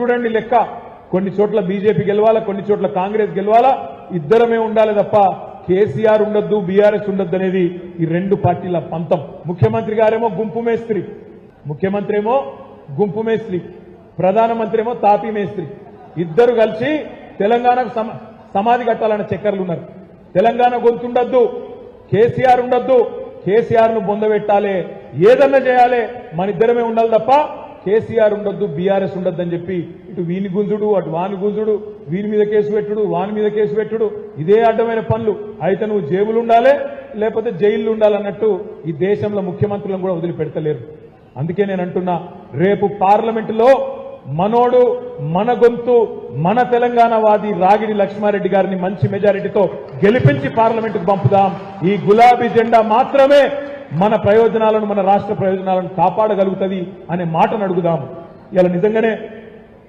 చూడండి లెక్క. కొన్ని చోట్ల బీజేపీ గెలవాలా కొన్ని చోట్ల కాంగ్రెస్ గెలవాలా? ఇద్దరమే ఉండాలి తప్ప కేసీఆర్ ఉండొద్దు బీఆర్ఎస్ ఉండొద్దు అనేది ఈ రెండు పార్టీల పంతం. ముఖ్యమంత్రి గారేమో గుంపు మేస్త్రి. ముఖ్యమంత్రి ఏమో గుంపు మేస్త్రి. ప్రధానమంత్రి ఏమో తాపీ మేస్త్రి. ఇద్దరు కలిసి తెలంగాణకు సమాధి కట్టాలన్న చక్కర్లు ఉన్నారు. తెలంగాణ గొంతుండద్దు కేసీఆర్ ఉండొద్దు కేసీఆర్ను బొందబెట్టాలి ఏదన్నా చేయాలి మన ఇద్దరమే ఉండాలి తప్ప కేసీఆర్ ఉండొద్దు బీఆర్ఎస్ ఉండొద్దు అని చెప్పి ఇటు వీని గుంజుడు అటు వాని గుంజుడు వీని మీద కేసు పెట్టుడు వాని మీద కేసు పెట్టుడు ఇదే అడ్డమైన పనులు. అయితే నువ్వు జేబులు ఉండాలి లేకపోతే జైలు ఉండాలన్నట్టు ఈ దేశంలో ముఖ్యమంత్రులను కూడా వదిలిపెడతలేరు. అందుకే నేను అంటున్నా రేపు పార్లమెంటులో మనోడు మన గొంతు మన తెలంగాణ వాది రాగిడి లక్ష్మారెడ్డి గారిని మంచి మెజారిటీతో గెలిపించి పార్లమెంటుకు పంపుదాం. ఈ గులాబీ జెండా మాత్రమే మన ప్రయోజనాలను మన రాష్ట్ర ప్రయోజనాలను కాపాడగలుగుతుంది అనే మాటను అడుగుదాం ఇలా నిజంగానే